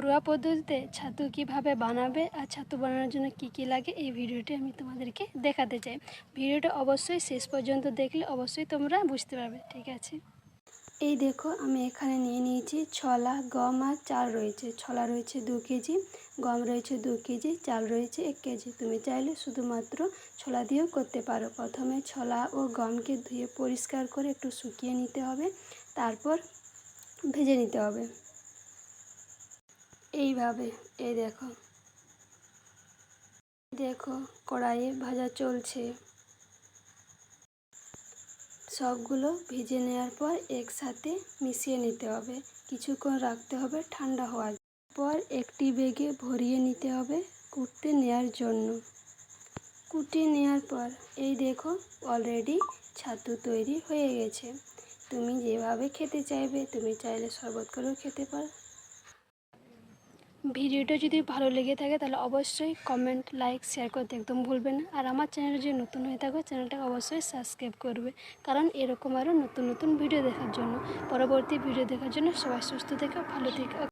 ঘরোয়া পদ্ধতিতে ছাতু কীভাবে বানাবে আর ছাতু বানানোর জন্য কি কি লাগে, এই ভিডিওটি আমি তোমাদেরকে দেখাতে চাই। ভিডিওটা অবশ্যই শেষ পর্যন্ত দেখলে অবশ্যই তোমরা বুঝতে পারবে, ঠিক আছে? এই দেখো, আমি এখানে নিয়ে নিয়েছি ছলা, গম আর চাল রয়েছে। ছলা রয়েছে দু কেজি, গম রয়েছে দু কেজি, চাল রয়েছে এক কেজি। তুমি চাইলে শুধুমাত্র ছোলা দিয়েও করতে পারো। প্রথমে ছোলা ও গমকে ধুয়ে পরিষ্কার করে একটু শুকিয়ে নিতে হবে, তারপর ভেজে নিতে হবে। এইভাবে, এই দেখো। দেখো, কড়াইয়ে ভাজা চলছে। সবগুলো ভেজে নেওয়ার পর একসাথে মিশিয়ে নিতে হবে। কিছুক্ষণ রাখতে হবে ঠান্ডা হওয়ার। পর একটি বেগে ভরিয়ে নিতে হবে কুটতে নেওয়ার জন্য। কুটে নেওয়ার পর, এই দেখো অলরেডি ছাতু তৈরি হয়ে গেছে। তুমি যেভাবে খেতে চাইবে, তুমি চাইলে শরবত করেও খেতে পারো। ভিডিওটা যদি ভালো লেগে থাকে তাহলে অবশ্যই কমেন্ট লাইক শেয়ার করতে একদম ভুলবেন না। আর আমার চ্যানেল যদি নতুন হয়ে থাকো চ্যানেলটাকে অবশ্যই সাবস্ক্রাইব করবে। কারণ এরকম আরও নতুন নতুন ভিডিও দেখার জন্য, পরবর্তী ভিডিও দেখার জন্য সবাই সুস্থ থেকে, ভালো থেকো।